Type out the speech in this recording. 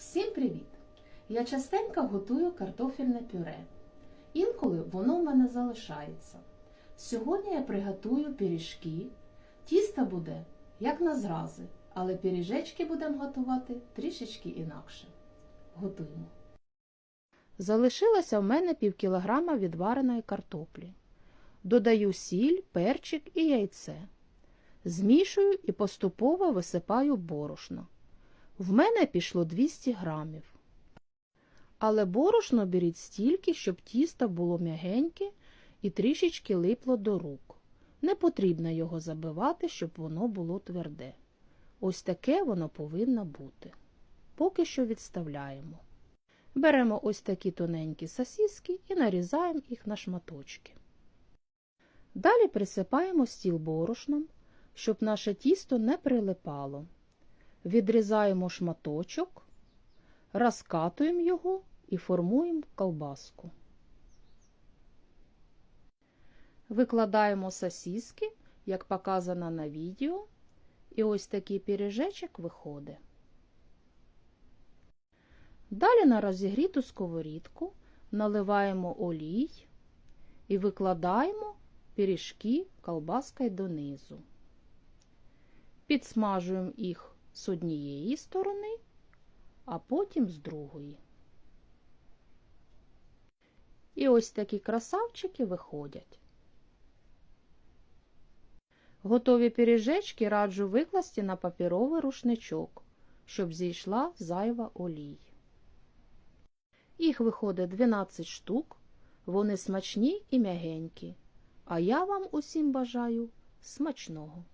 Всім привіт! Я частенько готую картофельне пюре. Інколи воно в мене залишається. Сьогодні я приготую пиріжки. Тісто буде як на зрази, але пиріжечки будемо готувати трішечки інакше. Готуємо. Залишилося в мене пів кілограма відвареної картоплі. Додаю сіль, перчик і яйце. Змішую і поступово висипаю борошно. В мене пішло 200 грамів. Але борошно беріть стільки, щоб тісто було м'ягеньке і трішечки липло до рук. Не потрібно його забивати, щоб воно було тверде. Ось таке воно повинно бути. Поки що відставляємо. Беремо ось такі тоненькі сосиски і нарізаємо їх на шматочки. Далі присипаємо стіл борошном, щоб наше тісто не прилипало. Відрізаємо шматочок, розкатуємо його і формуємо колбаску. Викладаємо сосиски, як показано на відео, і ось такий пиріжечок виходить. Далі на розігріту сковорідку наливаємо олій і викладаємо пиріжки колбаскою донизу. Підсмажуємо їх з однієї сторони, а потім з другої. І ось такі красавчики виходять. Готові пиріжечки раджу викласти на папіровий рушничок, щоб зійшла зайва олій. Їх виходить 12 штук, вони смачні і м'ягенькі. А я вам усім бажаю смачного.